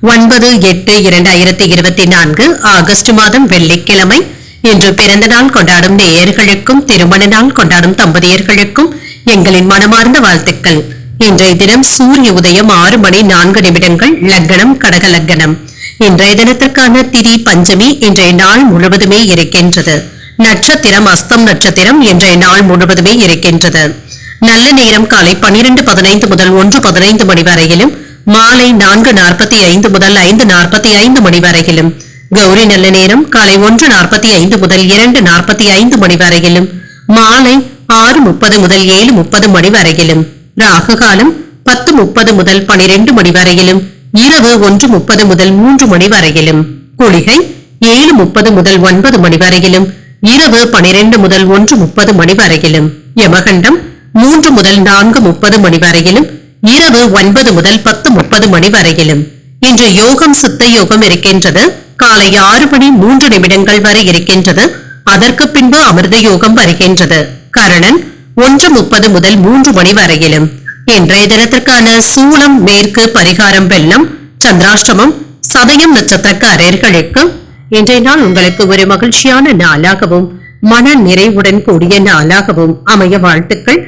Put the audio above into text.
ஒன்பது எட்டு இரண்டாயிரத்தி இருபத்தி நான்கு ஆகஸ்ட் மாதம் வெள்ளிக்கிழமை. இன்று பிறந்த நாள் கொண்டாடும் நேயர்களுக்கும் திருமண நாள் கொண்டாடும் தம்பதியர்களுக்கும் எங்களின் மனமார்ந்த வாழ்த்துக்கள். இன்றைய தினம் சூரிய உதயம் ஆறு மணி நான்கு நிமிடங்கள் லக்னம் கடக லக்னம். இன்றைய தினத்திற்கான திதி பஞ்சமி இன்றைய நாள் முழுவதுமே இருக்கின்றது. நட்சத்திரம் அஸ்தம் நட்சத்திரம் இன்றைய நாள் முழுவதுமே இருக்கின்றது. நல்ல நேரம் காலை பனிரெண்டு பதினைந்து முதல் ஒன்று பதினைந்து மணி வரையிலும் மாலை நான்கு நாற்பத்தி ஐந்து முதல் ஐந்து நாற்பத்தி ஐந்து மணி வரையிலும். கௌரி நல்ல நேரம் காலை ஒன்று நாற்பத்தி ஐந்து முதல் இரண்டு நாற்பத்தி ஐந்து மணி வரையிலும். மாலை ஆறு முப்பது முதல் ஏழு முப்பது மணி வரையிலும். ராகு காலம் பத்து முப்பது முதல் பனிரெண்டு மணி வரையிலும். இரவு ஒன்று முப்பது முதல் மூன்று மணி வரையிலும். குளிகை ஏழு முப்பது முதல் ஒன்பது மணி வரையிலும். இரவு பனிரெண்டு முதல் ஒன்று முப்பது மணி வரையிலும். யமகண்டம் மூன்று முதல் நான்கு முப்பது மணி வரையிலும். இரவு ஒன்பது முதல் பத்து முப்பது மணி வரையிலும். இன்று யோகம் சித்த யோகம் இருக்கின்றது. காலை ஆறு மணி மூன்று நிமிடங்கள் வரை இருக்கின்றது. அதற்கு பின்பு அமிர்த யோகம் வருகின்றது. கரணன் ஒன்று முப்பது முதல் மூன்று மணி வரையிலும். இன்றைய தினத்திற்கான சூளம் மேற்கு பரிகாரம் வெள்ளம் சந்திராஷ்டமம் சதயம் நட்சத்திரக்காரர்களுக்கு இன்றைய நாள் உங்களுக்கு ஒரு மகிழ்ச்சியான நாளாகவும் மன நிறைவுடன் கூடிய நாளாகவும் அமைய வாழ்த்துக்கள்.